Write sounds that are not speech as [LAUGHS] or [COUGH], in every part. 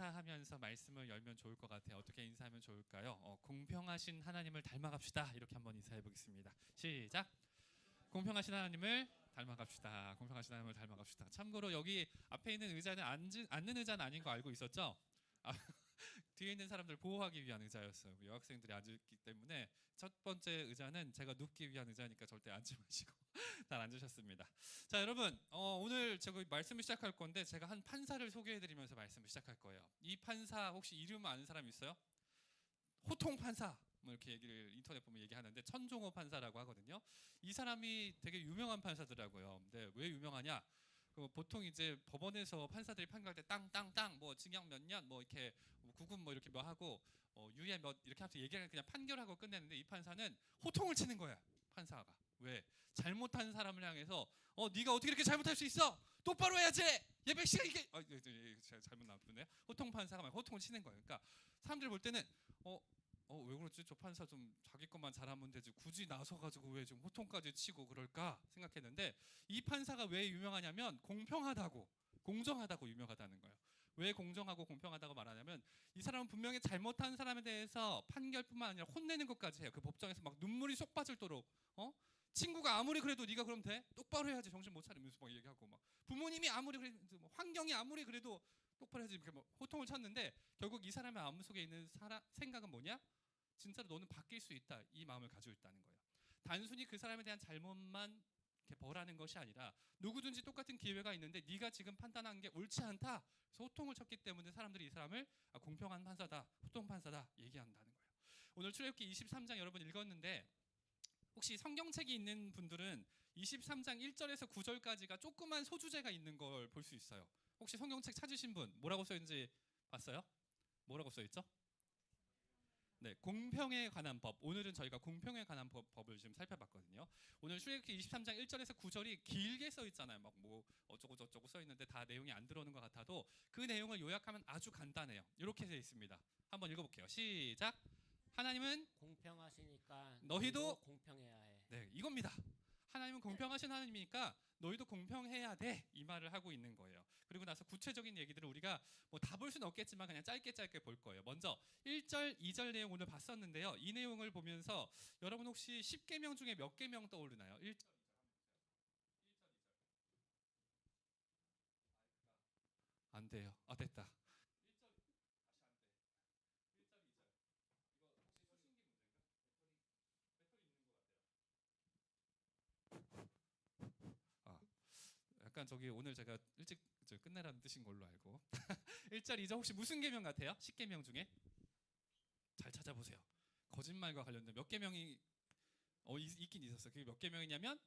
인사하면서 말씀을 열면 좋을 것 같아요. 어떻게 인사하면 좋을까요? 어, 공평하신 하나님을 닮아갑시다. 이렇게 한번 인사해 보겠습니다. 시작. 공평하신 하나님을 닮아갑시다. 공평하신 하나님을 닮아갑시다. 참고로 여기 앞에 있는 의자는 앉은, 앉는 의자는 아닌 거 알고 있었죠? 아, [LAUGHS] 뒤에 있는 사람들 보호하기 위한 의자였어요. 여학생들이 앉기 때문에 첫 번째 의자는 제가 눕기 위한 의자니까 절대 앉지 마시고 [LAUGHS] 잘 앉으셨습니다. 자 여러분 어, 오늘 제가 말씀을 시작할 건데 제가 한 판사를 소개해드리면서 말씀을 시작할 거예요. 이 판사 혹시 이름 아는 사람 있어요? 호통 판사 뭐 이렇게 얘기를 인터넷 보면 얘기하는데 천종호 판사라고 하거든요. 이 사람이 되게 유명한 판사더라고요. 근데 왜 유명하냐? 그 보통 이제 법원에서 판사들이 판결할 때 땅 땅 땅 뭐 징역 몇 년 뭐 이렇게 뭐 구금 뭐 이렇게 뭐 하고 어, 유예 몇 이렇게 하면서 얘기를 그냥 판결하고 끝내는데 이 판사는 호통을 치는 거야 판사가 왜 잘못한 사람을 향해서 어 네가 어떻게 이렇게 잘못할 수 있어? 똑바로 해야지! 예백 씨가 이게 아, 예, 예, 예, 잘못 나왔네 호통 판사가 막 호통을 치는 거예요. 그러니까 사람들이 볼 때는 어 어 왜 그렇지? 저 판사 좀 자기 것만 잘하면 되지. 굳이 나서 가지고 왜 지금 호통까지 치고 그럴까? 생각했는데 이 판사가 왜 유명하냐면 공평하다고 공정하다고 유명하다는 거예요. 왜 공정하고 공평하다고 말하냐면 이 사람은 분명히 잘못한 사람에 대해서 판결뿐만 아니라 혼내는 것까지 해요. 그 법정에서 막 눈물이 쏙 빠질도록 어 친구가 아무리 그래도 네가 그럼 돼 똑바로 해야지 정신 못 차리면서 막 얘기하고 막 부모님이 아무리 그래도 뭐 환경이 아무리 그래도 똑바로 해야지 이렇게 뭐 호통을 쳤는데 결국 이 사람의 마음 속에 있는 사람 생각은 뭐냐? 진짜로 너는 바뀔 수 있다 이 마음을 가지고 있다는 거예요. 단순히 그 사람에 대한 잘못만 이렇게 벌하는 것이 아니라 누구든지 똑같은 기회가 있는데 네가 지금 판단한 게 옳지 않다. 그래서 호통을 쳤기 때문에 사람들이 이 사람을 아, 공평한 판사다, 호통 판사다 얘기한다는 거예요. 오늘 출애굽기 23장 여러분 읽었는데 혹시 성경책이 있는 분들은 23장 1절에서 9절까지가 조그만 소주제가 있는 걸 볼 수 있어요. 혹시 성경책 찾으신 분 뭐라고 써 있는지 봤어요? 뭐라고 써 있죠? 네, 공평에 관한 법. 오늘은 저희가 공평에 관한 법, 법을 지금 살펴봤거든요. 오늘 출애굽기 23장 1절에서 9절이 길게 써 있잖아요. 막 뭐 어쩌고 저쩌고 써 있는데 다 내용이 안 들어오는 것 같아도 그 내용을 요약하면 아주 간단해요. 이렇게 돼 있습니다. 한번 읽어볼게요. 시작. 하나님은 공평하시니까 너희도 공평해야 해. 네, 이겁니다. 하나님은 공평하신 하나님이니까 너희도 공평해야 돼. 이 말을 하고 있는 거예요. 그리고 나서 구체적인 얘기들을 우리가 뭐 다 볼 수는 없겠지만 그냥 짧게 짧게 볼 거예요. 먼저 1절, 2절 내용 오늘 봤었는데요. 이 내용을 보면서 여러분 혹시 10계명 중에 몇 계명 떠오르나요? 1절, 2절. 안 돼요. 아 됐다. 약간 저기 오늘 제가 일찍 저 끝내라는 뜻인 걸로 알고 [LAUGHS] 1절 2절 혹시 무슨 계명 같아요? 10계명 중에 잘 찾아보세요. 거짓말과 관련된 몇 계명이 어 있- 있긴 있었어요. 그게 몇 계명이냐면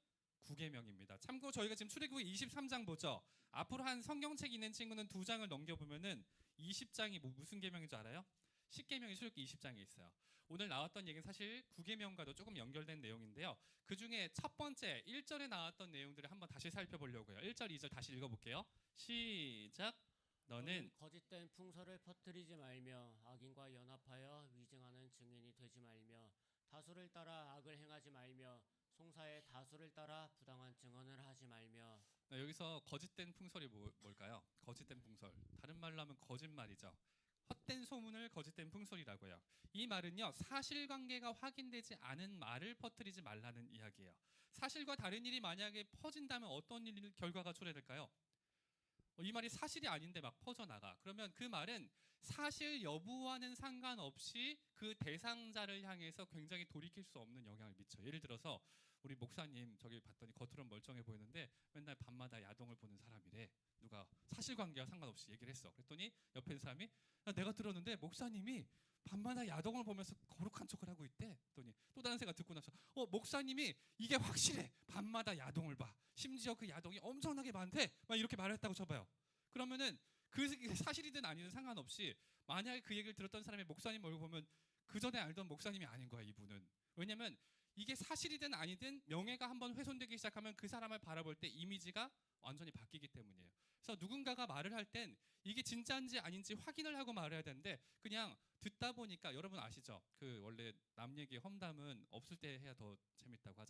9계명입니다. 참고 저희가 지금 출애굽기 23장 보죠. 앞으로 한 성경책 있는 친구는 두 장을 넘겨 보면은 20장이 뭐 무슨 계명인 줄 알아요? 10계명이 출애굽기 20장에 있어요. 오늘 나왔던 얘기는 사실 9계명과도 조금 연결된 내용인데요. 그 중에 첫 번째 1절에 나왔던 내용들을 한번 다시 살펴보려고요. 1절, 2절 다시 읽어볼게요. 시작. 너는 거짓된 풍설을 퍼뜨리지 말며 악인과 연합하여 위증하는 증인이 되지 말며 다수를 따라 악을 행하지 말며 송사의 다수를 따라 부당한 증언을 하지 말며 네, 여기서 거짓된 풍설이 뭐, 뭘까요? 거짓된 풍설. 다른 말로 하면 거짓말이죠. 헛된 소문을 거짓된 풍설이라고 해요. 이 말은요 사실관계가 확인되지 않은 말을 퍼뜨리지 말라는 이야기예요. 사실과 다른 일이 만약에 퍼진다면 어떤 일 결과가 초래될까요? 어, 이 말이 사실이 아닌데 막 퍼져나가. 그러면 그 말은 사실 여부와는 상관없이 그 대상자를 향해서 굉장히 돌이킬 수 없는 영향을 미쳐. 예를 들어서 우리 목사님 저기 봤더니 겉으로는 멀쩡해 보이는데 맨날 밤마다 야동을 보는 사람이래. 누가 사실관계와 상관없이 얘기를 했어. 그랬더니 옆에 사람이 야, 내가 들었는데 목사님이 밤마다 야동을 보면서 거룩한 척을 하고 있대. 했더니 또 다른 새가 듣고 나서 어 목사님이 이게 확실해. 밤마다 야동을 봐. 심지어 그 야동이 엄청나게 많대. 막 이렇게 말했다고 쳐봐요. 그러면은 그 사실이든 아니든 상관없이 만약에 그 얘기를 들었던 사람이 목사님 얼굴 보면 그 전에 알던 목사님이 아닌 거야 이분은. 왜냐면 이게 사실이든 아니든 명예가 한번 훼손되기 시작하면 그 사람을 바라볼 때 이미지가 완전히 바뀌기 때문이에요. 그래서 누군가가 말을 할 땐 이게 진짜인지 아닌지 확인을 하고 말해야 되는데 그냥 듣다 보니까 여러분 아시죠? 그 원래 남 얘기 험담은 없을 때 해야 더 재밌다고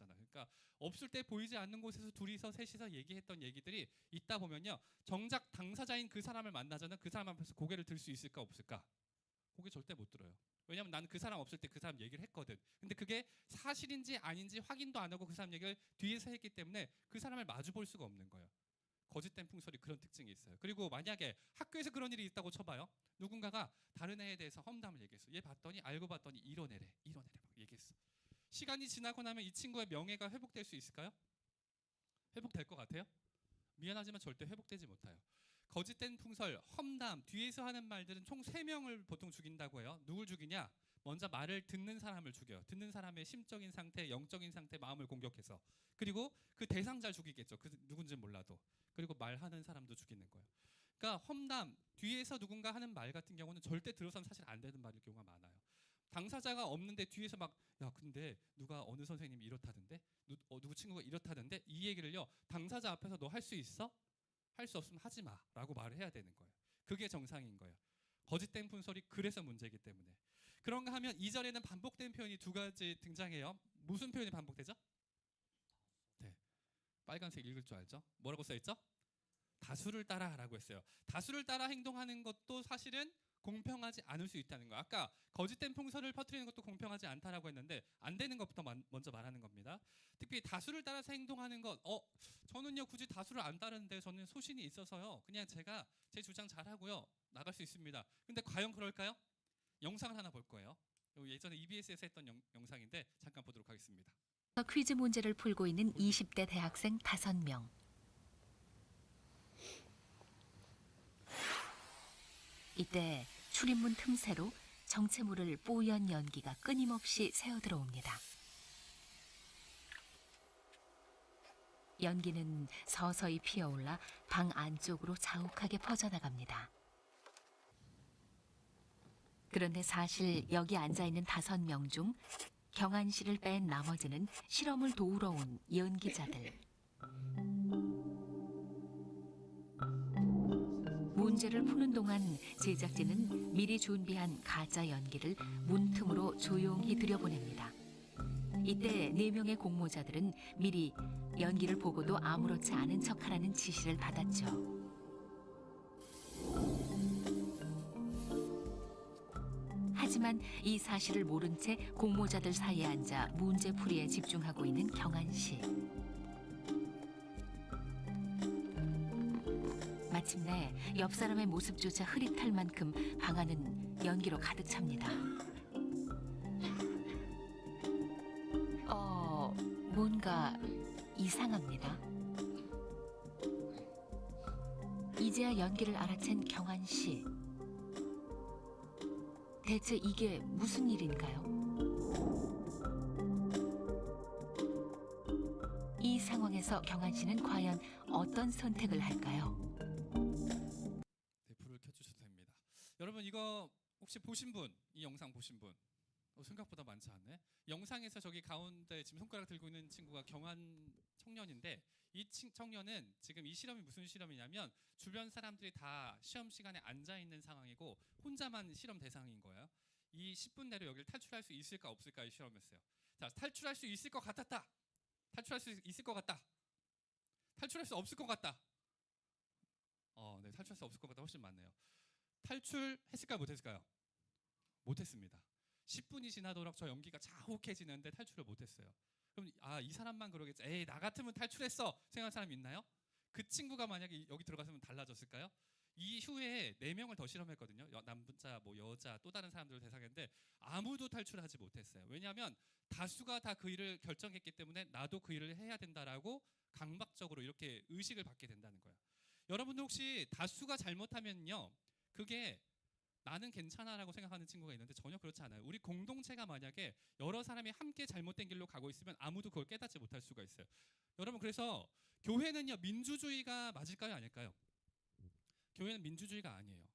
없을 때 보이지 않는 곳에서 둘이서 셋이서 얘기했던 얘기들이 있다 보면요. 정작 당사자인 그 사람을 만나자는 그 사람 앞에서 고개를 들 수 있을까 없을까? 고개 절대 못 들어요. 왜냐면 나는 그 사람 없을 때 그 사람 얘기를 했거든. 근데 그게 사실인지 아닌지 확인도 안 하고 그 사람 얘기를 뒤에서 했기 때문에 그 사람을 마주 볼 수가 없는 거예요. 거짓된 풍설이 그런 특징이 있어요. 그리고 만약에 학교에서 그런 일이 있다고 쳐봐요. 누군가가 다른 애에 대해서 험담을 얘기했어. 얘 봤더니 알고 봤더니 이런 애래, 이런 애래. 시간이 지나고 나면 이 친구의 명예가 회복될 수 있을까요? 회복될 것 같아요? 미안하지만 절대 회복되지 못해요. 거짓된 풍설, 험담, 뒤에서 하는 말들은 총 세명을 보통 죽인다고 해요. 누굴 죽이냐? 먼저 말을 듣는 사람을 죽여요. 듣는 사람의 심적인 상태, 영적인 상태, 마음을 공격해서. 그리고 그 대상자를 죽이겠죠. 그 누군지 몰라도. 그리고 말하는 사람도 죽이는 거예요. 그러니까 험담, 뒤에서 누군가 하는 말 같은 경우는 절대 들어서는 사실 안 되는 말일 경우가 많아요. 당사자가 없는데 뒤에서 막 야 근데 누가 어느 선생님이 이렇다던데 누, 어, 누구 친구가 이렇다던데 이 얘기를요 당사자 앞에서 너 할 수 있어? 할 수 없으면 하지 마 라고 말을 해야 되는 거예요. 그게 정상인 거예요. 거짓된 분설이 그래서 문제이기 때문에 그런가 하면 이절에는 반복된 표현이 두 가지 등장해요. 무슨 표현이 반복되죠? 네, 빨간색 읽을 줄 알죠? 뭐라고 써 있죠? 다수를 따라라고 했어요. 다수를 따라 행동하는 것도 사실은 공평하지 않을 수 있다는 거. 아까 거짓된 풍설을 퍼뜨리는 것도 공평하지 않다라고 했는데 안 되는 것부터 만- 먼저 말하는 겁니다. 특히 다수를 따라서 행동하는 것. 어, 저는요 굳이 다수를 안 따르는데 저는 소신이 있어서요. 그냥 제가 제 주장 잘하고요 나갈 수 있습니다. 근데 과연 그럴까요? 영상을 하나 볼 거예요. 요 예전에 EBS에서 했던 영, 영상인데 잠깐 보도록 하겠습니다. 퀴즈 문제를 풀고 있는 20대 대학생 5명. 이때 출입문 틈새로 정체모를 뽀얀 연기가 끊임없이 새어들어옵니다. 연기는 서서히 피어올라 방 안쪽으로 자욱하게 퍼져나갑니다. 그런데 사실 여기 앉아 있는 다섯 명 중 경한 씨를 뺀 나머지는 실험을 도우러 온 연기자들. 문제를 푸는 동안 제작진은 미리 준비한 가짜 연기를 문틈으로 조용히 들여보냅니다. 이때 네 명의 공모자들은 미리 연기를 보고도 아무렇지 않은 척하라는 지시를 받았죠. 하지만 이 사실을 모른 채 공모자들 사이에 앉아 문제풀이에 집중하고 있는 경한 씨. 마침내 옆 사람의 모습조차 흐릿할 만큼 방 안은 연기로 가득 찹니다. 어, 뭔가 이상합니다. 이제야 연기를 알아챈 경한 씨. 대체 이게 무슨 일인가요? 이 상황에서 경한 씨는 과연 어떤 선택을 할까요? 보신 분, 이 영상 보신 분 어, 생각보다 많지 않네. 영상에서 저기 가운데 지금 손가락 들고 있는 친구가 경한 청년인데 이 친, 청년은 지금 이 실험이 무슨 실험이냐면 주변 사람들이 다 시험 시간에 앉아 있는 상황이고 혼자만 실험 대상인 거예요. 이 10분 내로 여기를 탈출할 수 있을까 없을까 이 실험했어요. 자, 탈출할 수 있을 것 같았다. 탈출할 수 있을 것 같다. 탈출할 수 없을 것 같다. 어, 네, 탈출할 수 없을 것 같다 훨씬 많네요. 탈출했을까요, 못했을까요? 못했습니다. 10분이 지나도록 저 연기가 자욱해지는데 탈출을 못했어요. 그럼 아 이 사람만 그러겠지. 에이 나 같으면 탈출했어 생각하는 사람 있나요? 그 친구가 만약에 이- 여기 들어갔으면 달라졌을까요? 이후에 네 명을 더 실험했거든요. 여- 남자, 뭐 여자, 또 다른 사람들을 대상했는데 아무도 탈출하지 못했어요. 왜냐하면 다수가 다 그 일을 결정했기 때문에 나도 그 일을 해야 된다라고 강박적으로 이렇게 의식을 받게 된다는 거예요. 여러분들 혹시 다수가 잘못하면요, 그게 나는 괜찮아라고 생각하는 친구가 있는데 전혀 그렇지 않아요. 우리 공동체가 만약에 여러 사람이 함께 잘못된 길로 가고 있으면 아무도 그걸 깨닫지 못할 수가 있어요. 여러분 그래서 교회는요 민주주의가 맞을까요 아닐까요? 교회는 민주주의가 아니에요.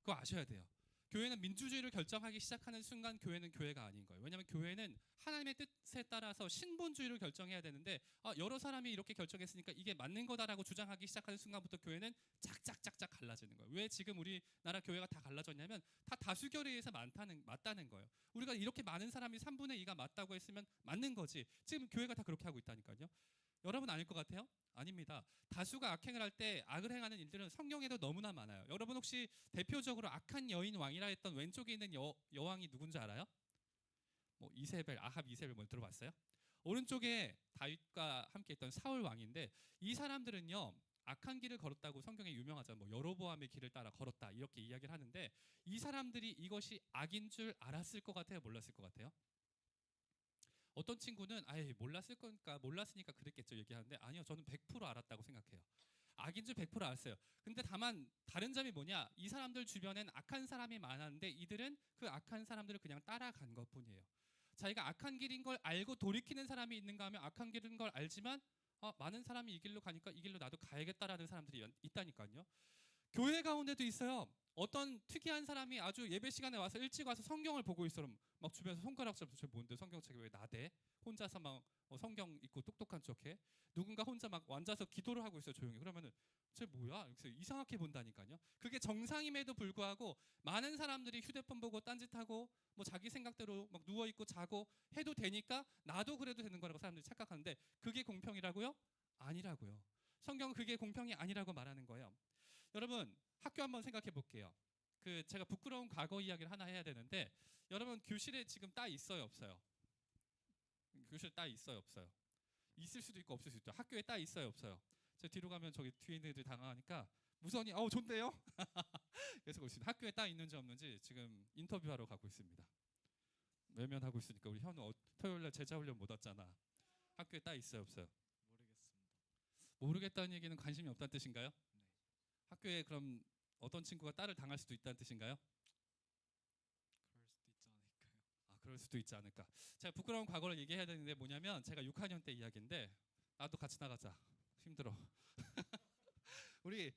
그거 아셔야 돼요. 교회는 민주주의를 결정하기 시작하는 순간 교회는 교회가 아닌 거예요. 왜냐하면 교회는 하나님의 뜻에 따라서 신본주의를 결정해야 되는데 아, 여러 사람이 이렇게 결정했으니까 이게 맞는 거다라고 주장하기 시작하는 순간부터 교회는 짝짝짝짝 갈라지는 거예요. 왜 지금 우리나라 교회가 다 갈라졌냐면 다 다수결에 의해서 많다는 맞다는 거예요. 우리가 이렇게 많은 사람이 3분의 2가 맞다고 했으면 맞는 거지. 지금 교회가 다 그렇게 하고 있다니까요. 여러분 아닐 것 같아요? 아닙니다. 다수가 악행을 할 때 악을 행하는 일들은 성경에도 너무나 많아요. 여러분 혹시 대표적으로 악한 여인 왕이라 했던 왼쪽에 있는 여, 여왕이 누군지 알아요? 뭐 이세벨, 아합 이세벨 뭐 들어봤어요? 오른쪽에 다윗과 함께 있던 사울 왕인데 이 사람들은요 악한 길을 걸었다고 성경에 유명하잖아요. 뭐 여로보암의 길을 따라 걸었다 이렇게 이야기를 하는데 이 사람들이 이것이 악인 줄 알았을 것 같아요, 몰랐을 것 같아요? 어떤 친구는 아예 몰랐을 거니까 몰랐으니까 그랬겠죠 얘기하는데 아니요 저는 100% 알았다고 생각해요. 악인 줄 100% 알았어요. 근데 다만 다른 점이 뭐냐? 이 사람들 주변엔 악한 사람이 많았는데 이들은 그 악한 사람들을 그냥 따라간 것뿐이에요. 자기가 악한 길인 걸 알고 돌이키는 사람이 있는가 하면 악한 길인 걸 알지만 아, 많은 사람이 이 길로 가니까 이 길로 나도 가야겠다라는 사람들이 연- 있다니까요. 교회 가운데도 있어요. 어떤 특이한 사람이 아주 예배 시간에 와서 일찍 와서 성경을 보고 있어. 막 주변에서 손가락 잡고 저 뭔데 성경책에 왜 나대? 혼자서 막 어, 성경 읽고 똑똑한 척해. 누군가 혼자 막 앉아서 기도를 하고 있어 조용히. 그러면은 쟤 뭐야? 이렇게 이상하게 본다니까요. 그게 정상임에도 불구하고 많은 사람들이 휴대폰 보고 딴짓하고 뭐 자기 생각대로 막 누워 있고 자고 해도 되니까 나도 그래도 되는 거라고 사람들이 착각하는데 그게 공평이라고요? 아니라고요. 성경은 그게 공평이 아니라고 말하는 거예요. 여러분 학교 한번 생각해 볼게요. 그 제가 부끄러운 과거 이야기를 하나 해야 되는데 여러분 교실에 지금 따 있어요 없어요? 교실에 따 있어요 없어요? 있을 수도 있고 없을 수도 있죠. 학교에 따 있어요 없어요? 제 뒤로 가면 저기 뒤에 있는 애들 당황하니까 무선이 어우 좋대요. 그래서 있습니다. 학교에 따 있는지 없는지 지금 인터뷰하러 가고 있습니다. 외면하고 있으니까 우리 현우 어, 토요일 날 제자 훈련 못 왔잖아. 학교에 따 있어요 없어요? 모르겠습니다. 모르겠다는 얘기는 관심이 없다는 뜻인가요? 네. 학교에 그럼 어떤 친구가 딸을 당할 수도 있다는 뜻인가요? 그럴 수도 있지 않을까요? 아, 그럴 수도 있지 않을까. 제가 부끄러운 과거를 얘기해야 되는데 뭐냐면 제가 6학년 때 이야기인데 나도 같이 나가자. 힘들어. [LAUGHS] 우리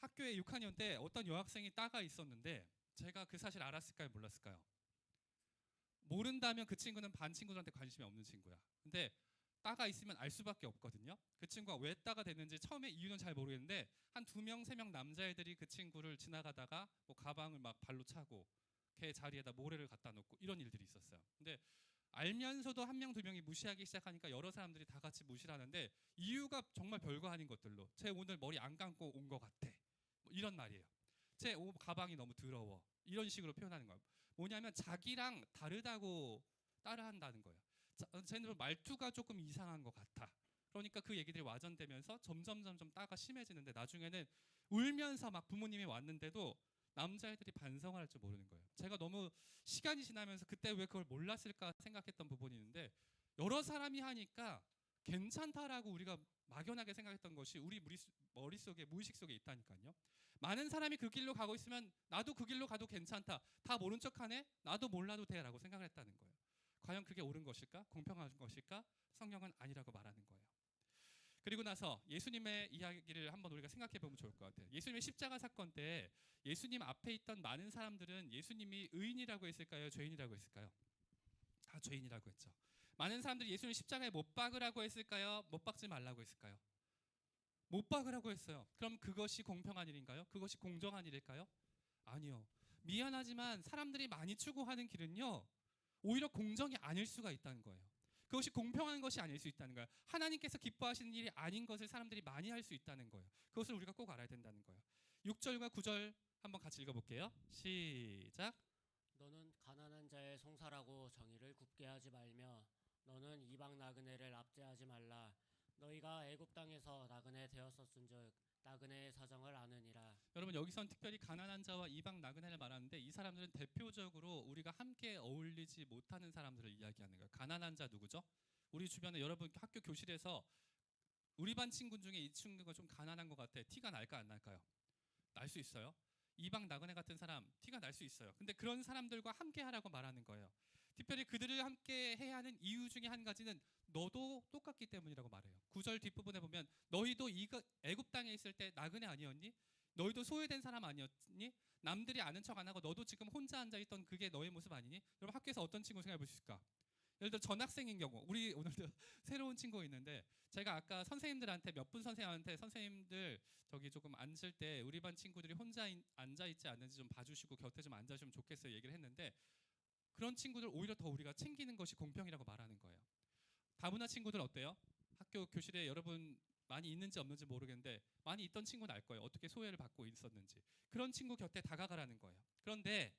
학교에 6학년 때 어떤 여학생이 따가 있었는데 제가 그 사실 알았을까요, 몰랐을까요? 모른다면 그 친구는 반 친구들한테 관심이 없는 친구야. 근데 따가 있으면 알 수밖에 없거든요. 그 친구가 왜 따가 됐는지 처음에 이유는 잘 모르겠는데 한 두 명 세 명 남자애들이 그 친구를 지나가다가 뭐 가방을 막 발로 차고 걔 자리에다 모래를 갖다 놓고 이런 일들이 있었어요. 근데 알면서도 한 명 두 명이 무시하기 시작하니까 여러 사람들이 다 같이 무시를 하는데 이유가 정말 별거 아닌 것들로 쟤 오늘 머리 안 감고 온 것 같아. 뭐 이런 말이에요. 쟤옷 가방이 너무 더러워. 이런 식으로 표현하는 거예요. 뭐냐면 자기랑 다르다고 따라한다는 거예요. 자, 어, 말투가 조금 이상한 것 같아. 그러니까 그 얘기들이 와전되면서 점점 점점 따가 심해지는데 나중에는 울면서 막 부모님이 왔는데도 남자애들이 반성을 할 줄 모르는 거예요. 제가 너무 시간이 지나면서 그때 왜 그걸 몰랐을까 생각했던 부분이 있는데 여러 사람이 하니까 괜찮다라고 우리가 막연하게 생각했던 것이 우리 머릿속에 무의식 속에 있다니까요. 많은 사람이 그 길로 가고 있으면 나도 그 길로 가도 괜찮다. 다 모른 척하네. 나도 몰라도 돼라고 생각을 했다는 거예요. 과연 그게 옳은 것일까? 공평한 것일까? 성경은 아니라고 말하는 거예요. 그리고 나서 예수님의 이야기를 한번 우리가 생각해 보면 좋을 것 같아요. 예수님의 십자가 사건 때 예수님 앞에 있던 많은 사람들은 예수님이 의인이라고 했을까요? 죄인이라고 했을까요? 다 죄인이라고 했죠. 많은 사람들이 예수님 십자가에 못 박으라고 했을까요? 못 박지 말라고 했을까요? 못 박으라고 했어요. 그럼 그것이 공평한 일인가요? 그것이 공정한 일일까요? 아니요. 미안하지만 사람들이 많이 추구하는 길은요. 오히려 공정이 아닐 수가 있다는 거예요. 그것이 공평한 것이 아닐 수 있다는 거예요. 하나님께서 기뻐하시는 일이 아닌 것을 사람들이 많이 할 수 있다는 거예요. 그것을 우리가 꼭 알아야 된다는 거예요. 6절과 9절 한번 같이 읽어볼게요. 시작. 너는 가난한 자의 송사라고 정의를 굽게 하지 말며 너는 이방 나그네를 압제하지 말라 너희가 애굽 땅에서 나그네 되었었은즉 나그네의 사정을 아느니라 여러분 여기선 특별히 가난한 자와 이방 나그네를 말하는데 이 사람들은 대표적으로 우리가 함께 어울리지 못하는 사람들을 이야기하는 거예요. 가난한 자 누구죠? 우리 주변에 여러분 학교 교실에서 우리 반 친구 중에 이 친구가 좀 가난한 것 같아. 티가 날까 안 날까요? 날 수 있어요. 이방 나그네 같은 사람 티가 날 수 있어요. 근데 그런 사람들과 함께 하라고 말하는 거예요. 특별히 그들을 함께 해야 하는 이유 중에 한 가지는 너도 똑같기 때문이라고 말해요. 구절 뒷부분에 보면 너희도 이거 애굽 땅에 있을 때 나그네 아니었니? 너희도 소외된 사람 아니었니? 남들이 아는 척 안 하고 너도 지금 혼자 앉아 있던 그게 너의 모습 아니니? 여러분 학교에서 어떤 친구 생각해 보실까? 예를 들어 전학생인 경우 우리 오늘도 [LAUGHS] 새로운 친구가 있는데 제가 아까 선생님들한테 몇 분 선생님한테 선생님들 저기 조금 앉을 때 우리 반 친구들이 혼자 인- 앉아 있지 않는지 좀 봐주시고 곁에 좀 앉아주시면 좋겠어요 얘기를 했는데 그런 친구들 오히려 더 우리가 챙기는 것이 공평이라고 말하는 거예요. 다문화 친구들 어때요? 학교 교실에 여러분 많이 있는지 없는지 모르겠는데 많이 있던 친구는 알 거예요. 어떻게 소외를 받고 있었는지. 그런 친구 곁에 다가가라는 거예요. 그런데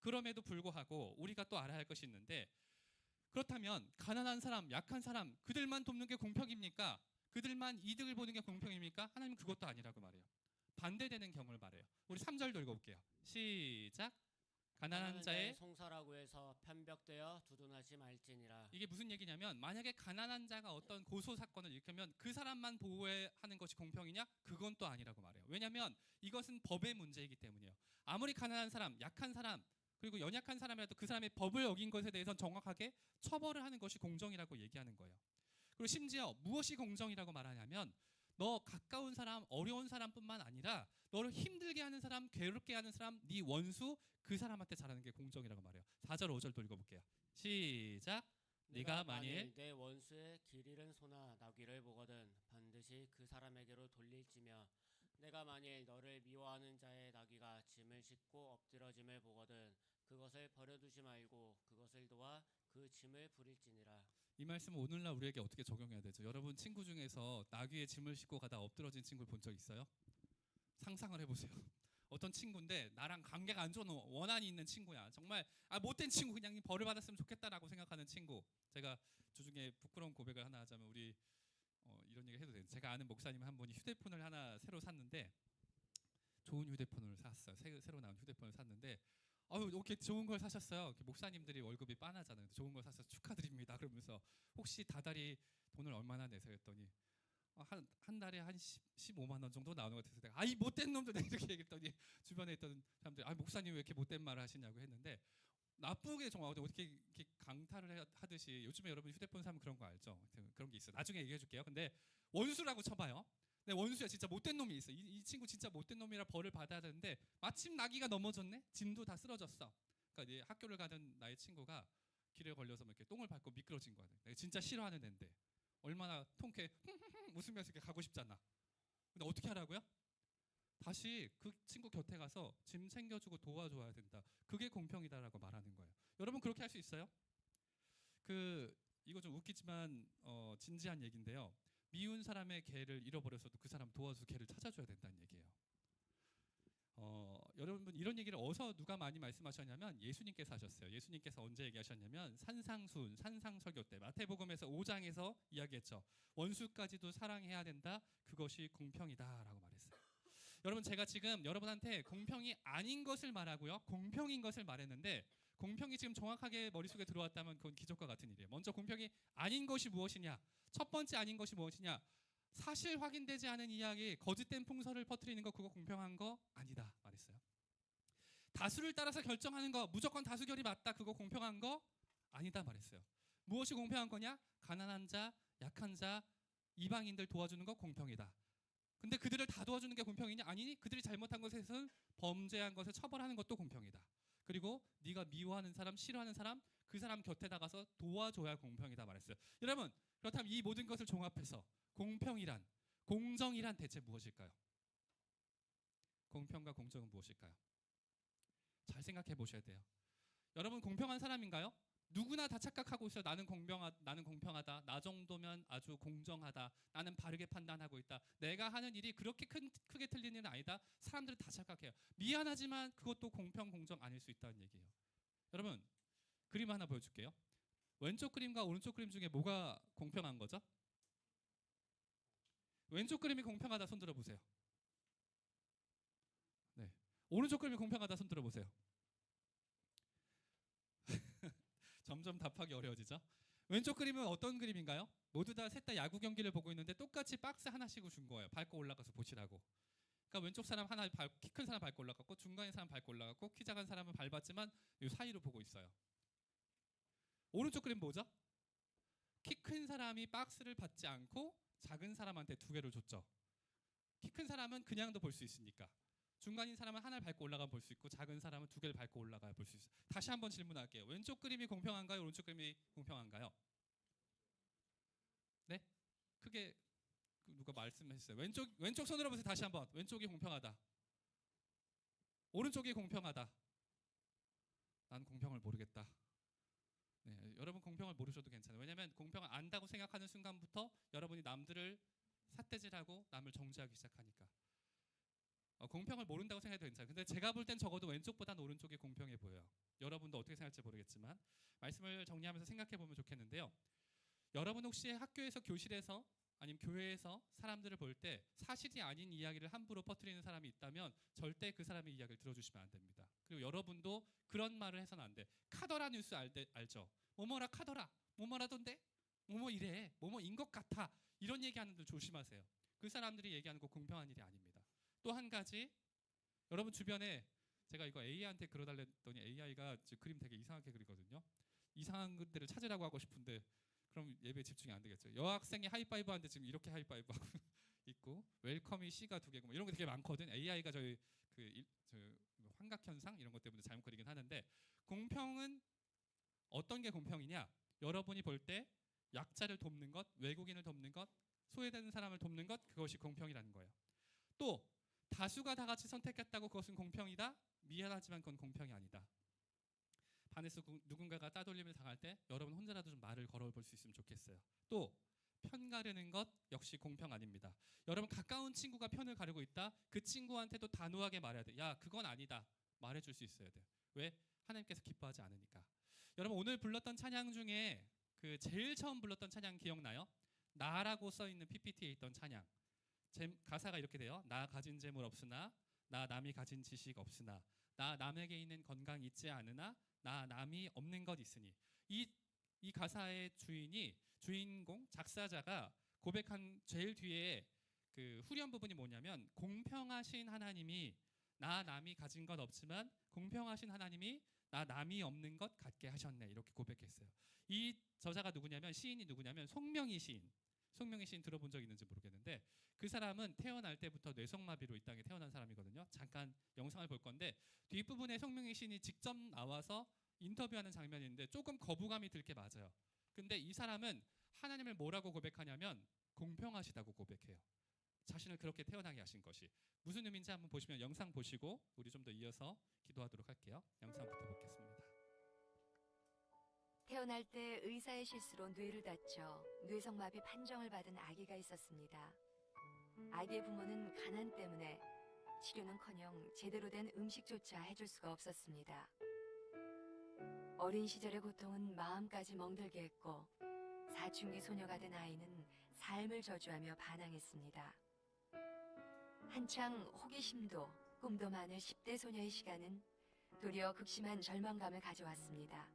그럼에도 불구하고 우리가 또 알아야 할 것이 있는데 그렇다면 가난한 사람, 약한 사람 그들만 돕는 게 공평입니까? 그들만 이득을 보는 게 공평입니까? 하나님은 그것도 아니라고 말해요. 반대되는 경우를 말해요. 우리 3절도 읽어볼게요. 시작. 가난한 자의 송사라고 해서 편벽되어 두둔하지 말지니라. 이게 무슨 얘기냐면 만약에 가난한 자가 어떤 고소 사건을 일으키면 그 사람만 보호하는 것이 공평이냐? 그건 또 아니라고 말해요. 왜냐하면 이것은 법의 문제이기 때문이에요. 아무리 가난한 사람, 약한 사람, 그리고 연약한 사람이라도 그 사람의 법을 어긴 것에 대해서는 정확하게 처벌을 하는 것이 공정이라고 얘기하는 거예요. 그리고 심지어 무엇이 공정이라고 말하냐면 너 가까운 사람, 어려운 사람뿐만 아니라 너를 힘들게 하는 사람, 괴롭게 하는 사람, 네 원수 그 사람한테 잘하는 게 공정이라고 말해요. 4절, 5절도 읽어볼게요. 시작. 네가 만일 내 원수의 길 잃은 소나 나귀를 보거든 반드시 그 사람에게로 돌릴지며 내가 만일 너를 미워하는 자의 나귀가 짐을 싣고 엎드러짐을 보거든 그것을 버려두지 말고 그것을 도와 그 짐을 부릴지니라. 이 말씀은 오늘날 우리에게 어떻게 적용해야 되죠? 여러분 친구 중에서 나귀의 짐을 싣고 가다 엎드러진 친구를 본 적 있어요? 상상을 해보세요. [LAUGHS] 어떤 친구인데 나랑 관계가 안 좋은 원한이 있는 친구야. 정말 아 못된 친구 그냥 벌을 받았으면 좋겠다라고 생각하는 친구. 제가 주중에 부끄러운 고백을 하나 하자면 우리 어, 이런 얘기 해도 돼요. 제가 아는 목사님 한 분이 휴대폰을 하나 새로 샀는데 좋은 휴대폰을 샀어요. 새, 새로 나온 휴대폰을 샀는데 아유 이렇게 좋은 걸 사셨어요. 목사님들이 월급이 빤하잖아요. 좋은 걸 사서 축하드립니다. 그러면서 혹시 다달이 돈을 얼마나 내세요 했더니 어, 한, 한 달에 한 10, 15만 원 정도 나오는 것 같아서 내가 아이 못된 놈들 내가 이렇게 얘기했더니 [LAUGHS] 주변에 있던 사람들이 아 목사님 왜 이렇게 못된 말을 하시냐고 했는데 나쁘게 정말 어떻게 이렇게 강탈을 해- 하듯이 요즘에 여러분 휴대폰 사면 그런 거 알죠? 그런 게 있어요. 나중에 얘기해 줄게요. 근데 원수라고 쳐봐요. 네, 원수야 진짜 못된 놈이 있어. 이, 이 친구 진짜 못된 놈이라 벌을 받아야 되는데 마침 나귀가 넘어졌네. 짐도 다 쓰러졌어. 그러니까 이제 학교를 가던 나의 친구가 길에 걸려서 막 이렇게 똥을 밟고 미끄러진 거야. 내가 진짜 싫어하는 애인데 얼마나 통쾌 [LAUGHS] 웃으면서 이렇게 가고 싶잖아. 근데 어떻게 하라고요? 다시 그 친구 곁에 가서 짐 챙겨주고 도와줘야 된다. 그게 공평이다라고 말하는 거예요. 여러분 그렇게 할 수 있어요? 그 이거 좀 웃기지만 어, 진지한 얘기인데요. 미운 사람의 개를 잃어버려서도 그 사람 도와서 개를 찾아줘야 된다는 얘기예요. 어, 여러분 이런 얘기를 어디서 누가 많이 말씀하셨냐면 예수님께서 하셨어요. 예수님께서 언제 얘기하셨냐면 산상순 산상설교 때 마태복음에서 5장에서 이야기했죠. 원수까지도 사랑해야 된다. 그것이 공평이다라고 말했어요. 여러분 제가 지금 여러분한테 공평이 아닌 것을 말하고요. 공평인 것을 말했는데 공평이 지금 정확하게 머릿속에 들어왔다면 그건 기적과 같은 일이에요. 먼저 공평이 아닌 것이 무엇이냐? 첫 번째 아닌 것이 무엇이냐? 사실 확인되지 않은 이야기, 거짓된 풍설을 퍼뜨리는 거 그거 공평한 거 아니다 말했어요. 다수를 따라서 결정하는 거 무조건 다수결이 맞다 그거 공평한 거 아니다 말했어요. 무엇이 공평한 거냐? 가난한 자, 약한 자, 이방인들 도와주는 거 공평이다. 근데 그들을 다 도와주는 게 공평이냐? 아니니 그들이 잘못한 것에서는 범죄한 것을 처벌하는 것도 공평이다. 그리고 네가 미워하는 사람, 싫어하는 사람, 그 사람 곁에 나가서 도와줘야 공평이다 말했어요. 여러분 그렇다면 이 모든 것을 종합해서 공평이란 공정이란 대체 무엇일까요? 공평과 공정은 무엇일까요? 잘 생각해 보셔야 돼요. 여러분 공평한 사람인가요? 누구나 다 착각하고 있어요. 나는 공평하, 나는 공평하다. 나 정도면 아주 공정하다. 나는 바르게 판단하고 있다. 내가 하는 일이 그렇게 큰, 크게 틀린 일은 아니다. 사람들은 다 착각해요. 미안하지만 그것도 공평 공정 아닐 수 있다는 얘기예요. 여러분 그림 하나 보여줄게요. 왼쪽 그림과 오른쪽 그림 중에 뭐가 공평한 거죠? 왼쪽 그림이 공평하다 손 들어보세요. 네. 오른쪽 그림이 공평하다 손 들어보세요. 점점 답하기 어려워지죠. 왼쪽 그림은 어떤 그림인가요? 모두 다 셋 다 야구 경기를 보고 있는데 똑같이 박스 하나씩을 준 거예요. 밟고 올라가서 보시라고. 그러니까 왼쪽 사람 하나 키 큰 사람 밟고 올라갔고 중간에 사람 밟고 올라갔고 키 작은 사람은 밟았지만 이 사이로 보고 있어요. 오른쪽 그림 뭐죠? 키 큰 사람이 박스를 받지 않고 작은 사람한테 두 개를 줬죠. 키 큰 사람은 그냥도 볼 수 있으니까. 중간인 사람은 하나를 밟고 올라가 볼 수 있고 작은 사람은 두 개를 밟고 올라가 볼 수 있어요. 다시 한번 질문할게요. 왼쪽 그림이 공평한가요? 오른쪽 그림이 공평한가요? 네? 크게 그 누가 말씀했어요. 왼쪽 왼쪽 손으로 보세요. 다시 한번. 왼쪽이 공평하다. 오른쪽이 공평하다. 난 공평을 모르겠다. 네, 여러분 공평을 모르셔도 괜찮아요. 왜냐하면 공평을 안다고 생각하는 순간부터 여러분이 남들을 삿대질하고 남을 정죄하기 시작하니까. 어, 공평을 모른다고 생각해도 괜찮아요. 근데 제가 볼 땐 적어도 왼쪽보다는 오른쪽이 공평해 보여요. 여러분도 어떻게 생각할지 모르겠지만 말씀을 정리하면서 생각해 보면 좋겠는데요. 여러분 혹시 학교에서 교실에서 아니면 교회에서 사람들을 볼 때 사실이 아닌 이야기를 함부로 퍼뜨리는 사람이 있다면 절대 그 사람의 이야기를 들어주시면 안 됩니다. 그리고 여러분도 그런 말을 해서는 안 돼. 카더라 뉴스 알 때, 알죠? 뭐뭐라 카더라, 뭐뭐라던데, 뭐뭐 이래, 뭐뭐인 것 같아. 이런 얘기하는 들 조심하세요. 그 사람들이 얘기하는 거 공평한 일이 아닙니다. 또 한 가지 여러분 주변에 제가 이거 AI한테 그려달랬더니 AI가 그림 되게 이상하게 그리거든요. 이상한 것들을 찾으라고 하고 싶은데 그럼 예배 집중이 안 되겠죠. 여학생이 하이파이브 하는데 지금 이렇게 하이파이브 하고 [LAUGHS] 있고 웰컴이 C가 두 개고 뭐 이런 거 되게 많거든. AI가 저희 그 일, 저 환각 현상 이런 것 때문에 잘못 그리긴 하는데 공평은 어떤 게 공평이냐? 여러분이 볼 때 약자를 돕는 것, 외국인을 돕는 것, 소외되는 사람을 돕는 것 그것이 공평이라는 거예요. 또 다수가 다 같이 선택했다고 그것은 공평이다? 미안하지만 그건 공평이 아니다. 반에서 구- 누군가가 따돌림을 당할 때 여러분 혼자라도 좀 말을 걸어볼 수 있으면 좋겠어요. 또 편 가르는 것 역시 공평 아닙니다. 여러분 가까운 친구가 편을 가르고 있다. 그 친구한테도 단호하게 말해야 돼. 야 그건 아니다. 말해줄 수 있어야 돼. 왜? 하나님께서 기뻐하지 않으니까. 여러분 오늘 불렀던 찬양 중에 그 제일 처음 불렀던 찬양 기억나요? 나라고 써 있는 PPT에 있던 찬양. 제, 가사가 이렇게 돼요. 나 가진 재물 없으나 나 남이 가진 지식 없으나 나 남에게 있는 건강 있지 않으나 나 남이 없는 것 있으니 이, 이 가사의 주인이 주인공 작사자가 고백한 제일 뒤에 그 후렴 부분이 뭐냐면 공평하신 하나님이 나 남이 가진 것 없지만 공평하신 하나님이 나 남이 없는 것 같게 하셨네 이렇게 고백했어요. 이 저자가 누구냐면 시인이 누구냐면 송명희 시인. 송명희 시인 들어본 적 있는지 모르겠는데 그 사람은 태어날 때부터 뇌성마비로 이 땅에 태어난 사람이거든요. 잠깐 영상을 볼 건데 뒷부분에 송명희 시인이 직접 나와서 인터뷰하는 장면이 있는데 조금 거부감이 들 게 맞아요. 근데 이 사람은 하나님을 뭐라고 고백하냐면 공평하시다고 고백해요. 자신을 그렇게 태어나게 하신 것이 무슨 의미인지 한번 보시면 영상 보시고 우리 좀 더 이어서 기도하도록 할게요. 영상부터 보겠습니다. 태어날 때 의사의 실수로 뇌를 다쳐 뇌성마비 판정을 받은 아기가 있었습니다. 아기의 부모는 가난 때문에 치료는커녕 제대로 된 음식조차 해줄 수가 없었습니다. 어린 시절의 고통은 마음까지 멍들게 했고 사춘기 소녀가 된 아이는 삶을 저주하며 반항했습니다. 한창 호기심도 꿈도 많을 10대 소녀의 시간은 도리어 극심한 절망감을 가져왔습니다.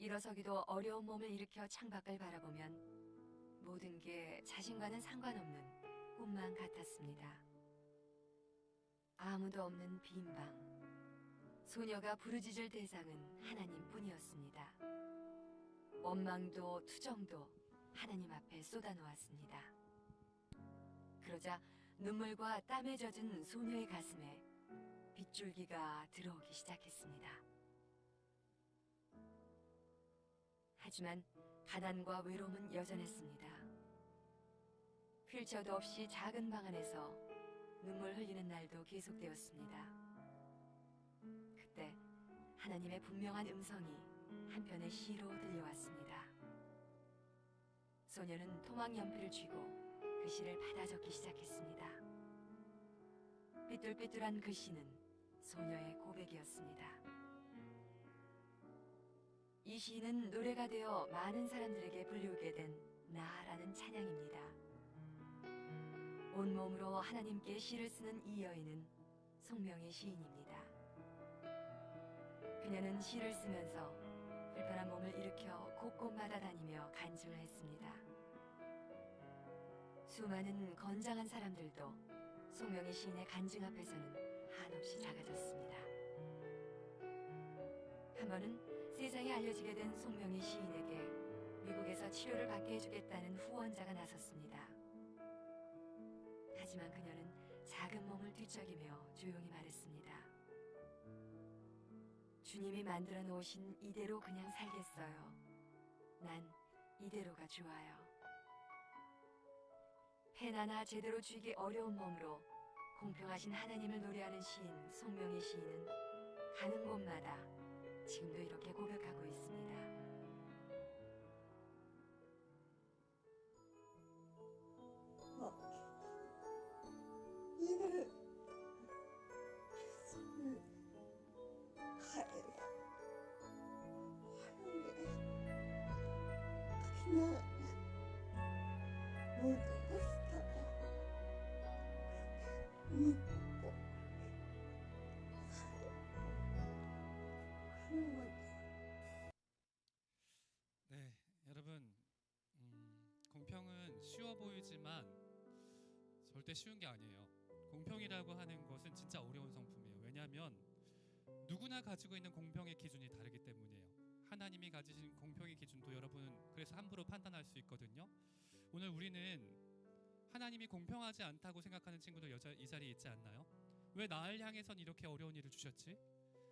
일어서기도 어려운 몸을 일으켜 창밖을 바라보면 모든 게 자신과는 상관없는 꿈만 같았습니다. 아무도 없는 빈 방. 소녀가 부르짖을 대상은 하나님뿐이었습니다. 원망도 투정도 하나님 앞에 쏟아놓았습니다. 그러자 눈물과 땀에 젖은 소녀의 가슴에 빗줄기가 들어오기 시작했습니다. 하지만 가난과 외로움은 여전했습니다. 휠체어도 없이 작은 방 안에서 눈물 흘리는 날도 계속되었습니다. 그때 하나님의 분명한 음성이 한편의 시로 들려왔습니다. 소녀는 토막 연필을 쥐고 그 시를 받아 적기 시작했습니다. 삐뚤삐뚤한 그 시는 소녀의 고백이었습니다. 이 시는 노래가 되어 많은 사람들에게 불리우게 된 나라는 찬양입니다. 온몸으로 하나님께 시를 쓰는 이 여인은 송명의 시인입니다. 그녀는 시를 쓰면서 불편한 몸을 일으켜 곳곳마다 다니며 간증을 했습니다. 수많은 건장한 사람들도 송명의 시인의 간증 앞에서는 한없이 작아졌습니다. 한 번은 세상에 알려지게 된 송명희 시인에게 미국에서 치료를 받게 해주겠다는 후원자가 나섰습니다. 하지만 그녀는 작은 몸을 뒤척이며 조용히 말했습니다. 주님이 만들어 놓으신 이대로 그냥 살겠어요. 난 이대로가 좋아요. 펜 하나 제대로 쥐기 어려운 몸으로 공평하신 하나님을 노래하는 시인 송명희 시인은 가는 곳마다 지금도 이렇게 고백하고 있습니다. 이를 모두가 믿 쉬워 보이지만 절대 쉬운 게 아니에요. 공평이라고 하는 것은 진짜 어려운 성품이에요. 왜냐하면 누구나 가지고 있는 공평의 기준이 다르기 때문이에요. 하나님이 가지신 공평의 기준도 여러분 그래서 함부로 판단할 수 있거든요. 오늘 우리는 하나님이 공평하지 않다고 생각하는 친구들 여자 이 자리에 있지 않나요? 왜 나를 향해선 이렇게 어려운 일을 주셨지?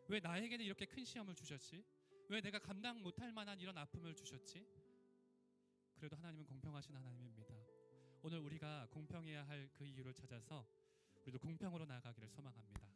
왜 나에게는 이렇게 큰 시험을 주셨지? 왜 내가 감당 못할 만한 이런 아픔을 주셨지? 그래도 하나님은 공평하신 하나님입니다. 오늘 우리가 공평해야 할 그 이유를 찾아서 우리도 공평으로 나아가기를 소망합니다.